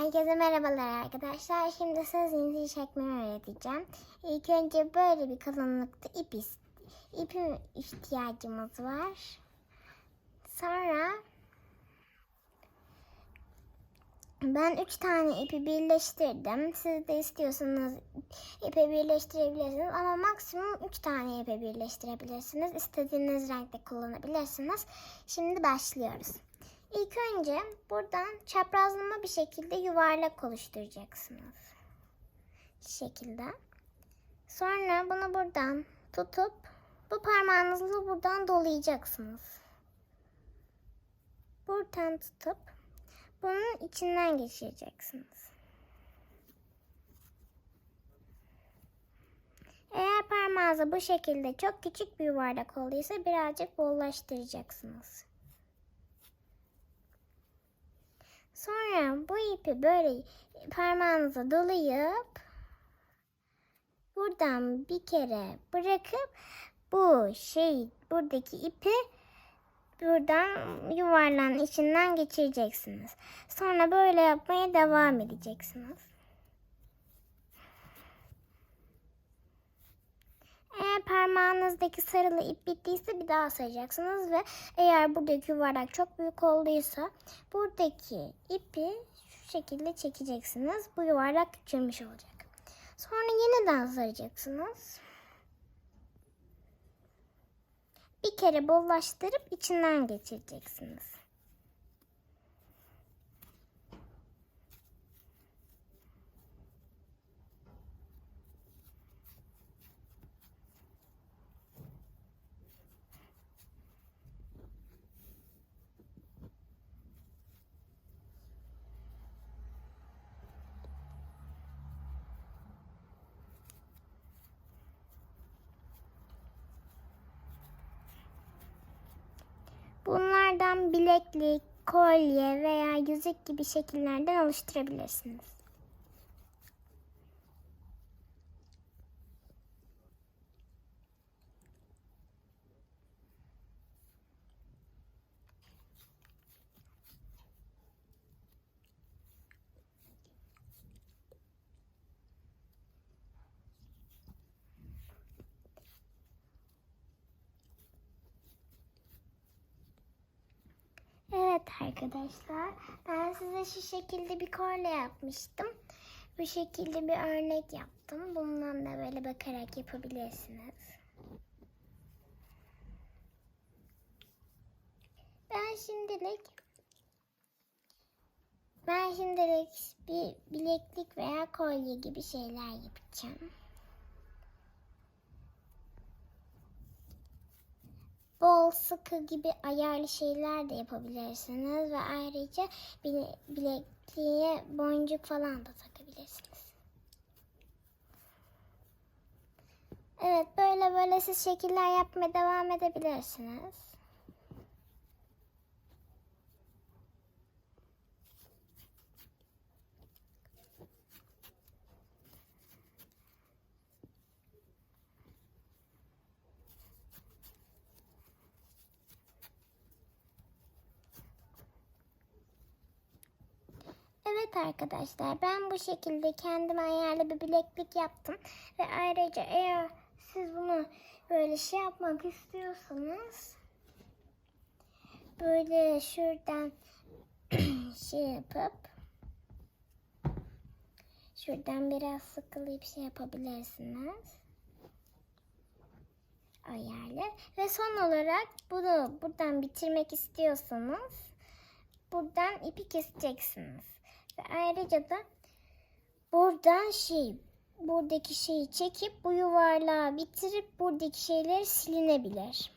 Herkese merhabalar arkadaşlar. Şimdi size zincir çekmeyi öğreteceğim. İlk önce böyle bir kalınlıkta ip, is- ipi ihtiyacımız var. Sonra ben üç tane ipi birleştirdim. Siz de istiyorsanız ipi birleştirebilirsiniz ama maksimum üç tane ipi birleştirebilirsiniz. İstediğiniz renkte kullanabilirsiniz. Şimdi başlıyoruz. İlk önce buradan çaprazlama bir şekilde yuvarlak oluşturacaksınız. Şu şekilde. Sonra bunu buradan tutup bu parmağınızla buradan dolayacaksınız. Buradan tutup bunun içinden geçireceksiniz. Eğer parmağınızı bu şekilde çok küçük bir yuvarlak olduysa birazcık bollaştıracaksınız. Sonra bu ipi böyle parmağınıza dolayıp buradan bir kere bırakıp bu şey buradaki ipi buradan yuvarlağın içinden geçireceksiniz. Sonra böyle yapmaya devam edeceksiniz. Eğer parmağınızdaki sarılı ip bittiyse bir daha saracaksınız ve eğer buradaki yuvarlak çok büyük olduysa buradaki ipi şu şekilde çekeceksiniz. Bu yuvarlak küçülmüş olacak. Sonra yeniden saracaksınız. Bir kere bollaştırıp içinden geçireceksiniz. Bunlardan bileklik, kolye veya yüzük gibi şekillerden oluşturabilirsiniz. Evet arkadaşlar, ben size şu şekilde bir kolye yapmıştım. Bu şekilde bir örnek yaptım. Bundan da böyle bakarak yapabilirsiniz. Ben şimdilik ben şimdilik bir bileklik veya kolye gibi şeyler yapacağım. Bol sıkı gibi ayarlı şeyler de yapabilirsiniz ve ayrıca bile, bilekliğe boncuk falan da takabilirsiniz. Evet böyle böyle siz şekiller yapmaya devam edebilirsiniz. Evet arkadaşlar ben bu şekilde kendime ayarlı bir bileklik yaptım. Ve ayrıca eğer siz bunu böyle şey yapmak istiyorsanız böyle şuradan şey yapıp şuradan biraz sıkılayıp şey yapabilirsiniz. Ayarlı. Ve son olarak bunu buradan bitirmek istiyorsanız buradan ipi keseceksiniz. Ve ayrıca da buradan şey buradaki şeyi çekip bu yuvarlağı bitirip buradaki şeyler silinebilir.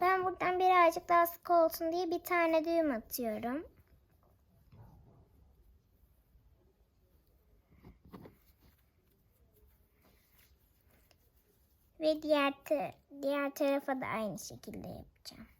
Ben buradan birazcık daha sık olsun diye bir tane düğüm atıyorum. Ve diğer diğer tarafa da aynı şekilde yapacağım.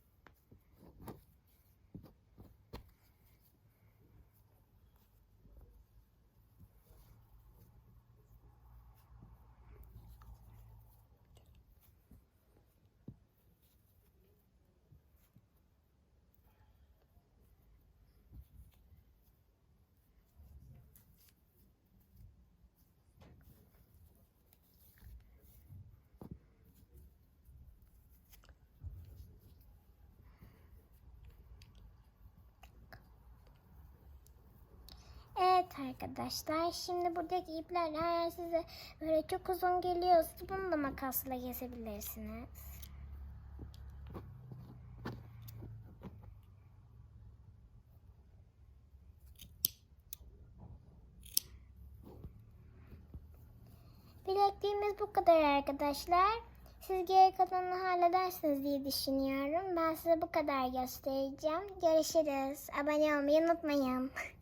Arkadaşlar. Şimdi buradaki ipler eğer size böyle çok uzun geliyorsa bunu da makasla kesebilirsiniz. Bilekliğimiz bu kadar arkadaşlar. Siz geri kalanını halledersiniz diye düşünüyorum. Ben size bu kadar göstereceğim. Görüşürüz. Abone olmayı unutmayın.